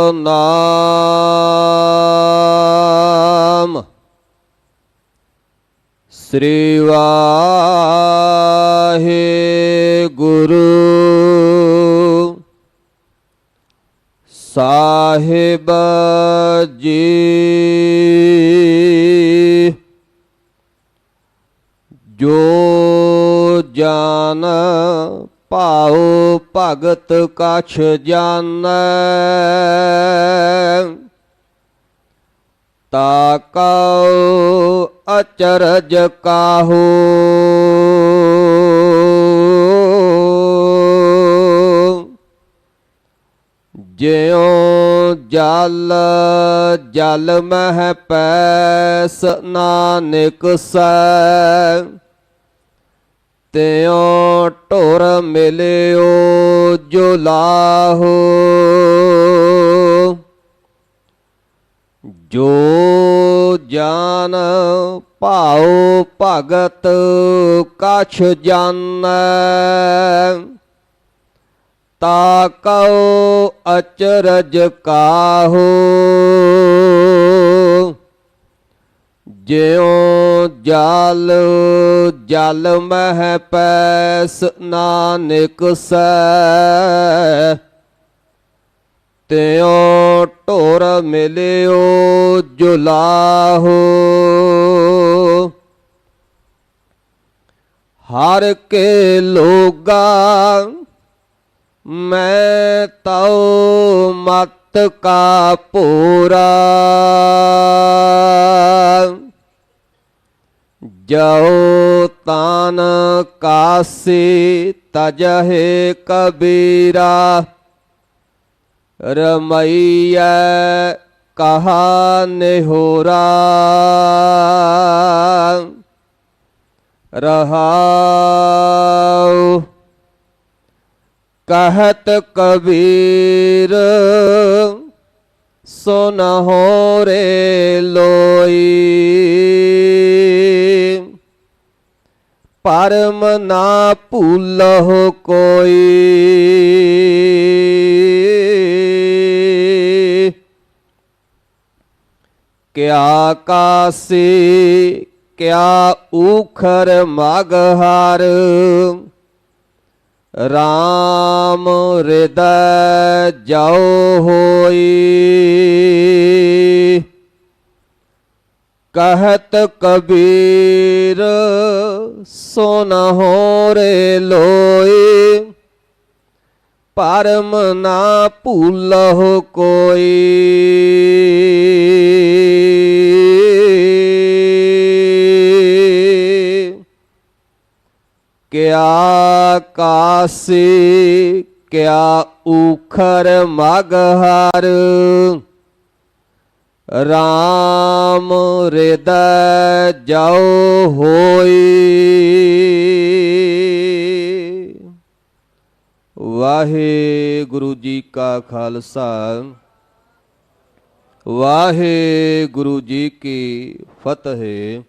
ਨਾਮ। ਸ੍ਰੀ ਵਾਹਿਗੁਰੂ। ਸਾਹਿਬ ਜੀ। ਜੋ ਜਾਨ ਭਾਉ ਭਗਤ ਕਛ ਜਾਣੈ। ਤਾ ਕਉ ਅਚਰਜ ਕਾਹੂ। ਜਿਉ ਜਲ ਜਲ ਮਹਿ ਪੈਸ ਨਾਨਕ ਸੈ। ਤਿਉ ਢੋਰ ਮਿਲਿਓ ਜੋ ਲਾਹੋ। ਜੋ ਜਾਨ ਭਾਉ ਭਗਤ ਕਛ ਜਾਣੈ ਤਾ ਕਉ ਅਚਰਜ ਕਾਹੂ। ਜਿਉ ਜਲ ਜਲ ਮਹਿ ਪੈਸ ਨਾਨਕ ਸੈ ਤਿਉ ਢੋਰ ਮਿਲਿਓ ਜੁਲਾਹੋ। ਹਰ ਕੇ ਲੋਗਾ, ਮੈਂ ਤਉ ਮਤ ਕਾ ਪੂਰਾ। ਜੋ ਤਾਨ ਕਾਸੀ ਤਜਹਿ ਕਬੀਰਾ, ਰਮਈਐ ਕਹਾ ਨਿਹੋਰਾ। ਰਹਾਉ ਕਹਤ ਕਬੀਰ ਸੁਨ ਹੋ ਰੇ ਲੋਈ। ਪਰਮ ਨਾ ਭੂਲਹੁ ਕੋਈ। ਕਿਆ ਕਾਸੀ ਕਿਆ ਉਖਰ ਮਗਹਰ ਰਾਮ ਹਿਰਦੈ ਜਾਉ ਹੋਈ। ਕਹਤ ਕਬੀਰ ਸੋ ਹੋ ਰੇ ਲੋਈ। ਪਰਮ ਨਾ ਭੂਲਹੁ ਕੋਈ। ਕਿਆ ਕਾਸੀ, ਕਿਆ ਉਖਰ ਮਗਹਰ। ਰਾਮ ਹਿਰਦੈ ਜਾਉ ਹੋਈ। ਵਾਹਿਗੁਰੂ ਜੀ ਕਾ ਖਾਲਸਾ ਵਾਹਿਗੁਰੂ ਜੀ ਕੀ ਫਤਿਹ।